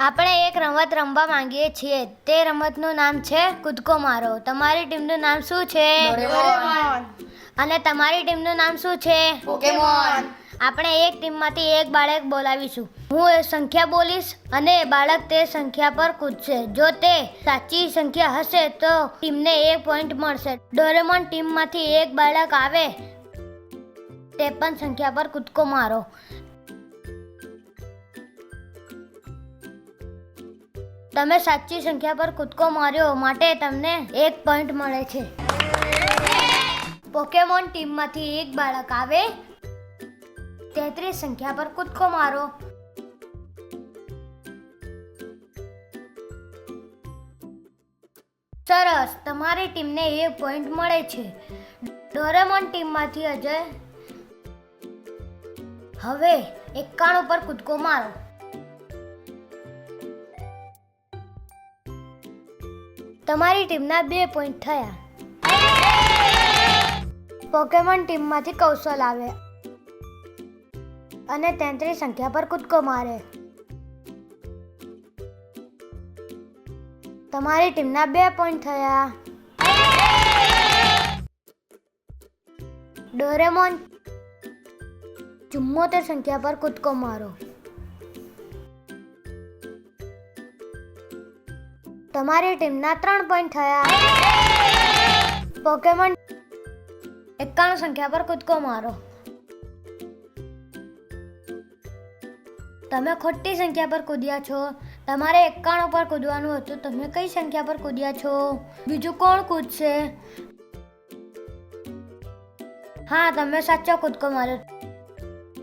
આપણે એક રમત રમવા માંગીએ છીએ. તે રમતનું નામ છે કૂદકો મારો. તમારી ટીમનું નામ શું છે? અને તમારી ટીમનું નામ શું છે? પોકેમોન. આપણે એક ટીમમાંથી એક બાળક બોલાવીશું. હું એ સંખ્યા બોલીશ અને બાળક તે સંખ્યા પર કૂદશે. જો તે સાચી સંખ્યા હશે તો ટીમને એક પોઈન્ટ મળશે. ડોરેમોન ટીમમાંથી એક બાળક આવે તે પણ સંખ્યા પર કૂદકો મારો. તમે સાચી સંખ્યા પર કૂદકો માર્યો માટે તમને એક પોઈન્ટ મળે છે. પોકેમોન ટીમમાંથી એક બાળક આવે, તેત્રીસ સંખ્યા પર કૂદકો મારો. સરસ, તમારી ટીમને એક પોઈન્ટ મળે છે. ડોરેમોન ટીમમાંથી અજય, હવે એકાણું પર કૂદકો મારો. તમારી ટીમના બે પોઈન્ટ થયા. પોકેમોન ટીમમાંથી કૌશલ આવે અને તેત્રીસ સંખ્યા પર કૂદકો મારે. તમારી ટીમના બે પોઈન્ટ થયા. ડોરેમોન ચુમ્મોતેર સંખ્યા પર કૂદકો મારો. તમારી ટીમના ત્રણ પોઈન્ટ થયા. પોકેમોન એકાણું સંખ્યા પર કૂદકો મારો. તમે ખોટી સંખ્યા પર કૂદ્યા છો. તમારે એકાણું પર કૂદવાનું હતું. તમે કઈ સંખ્યા પર કૂદ્યા છો? બીજું કોણ કૂદશે? હા, તમે સાચો કૂદકો માર્યો.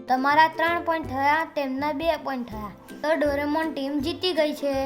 તમારા ત્રણ પોઈન્ટ થયા, તેમના બે પોઈન્ટ થયા. તો ડોરેમોન ટીમ જીતી ગઈ છે.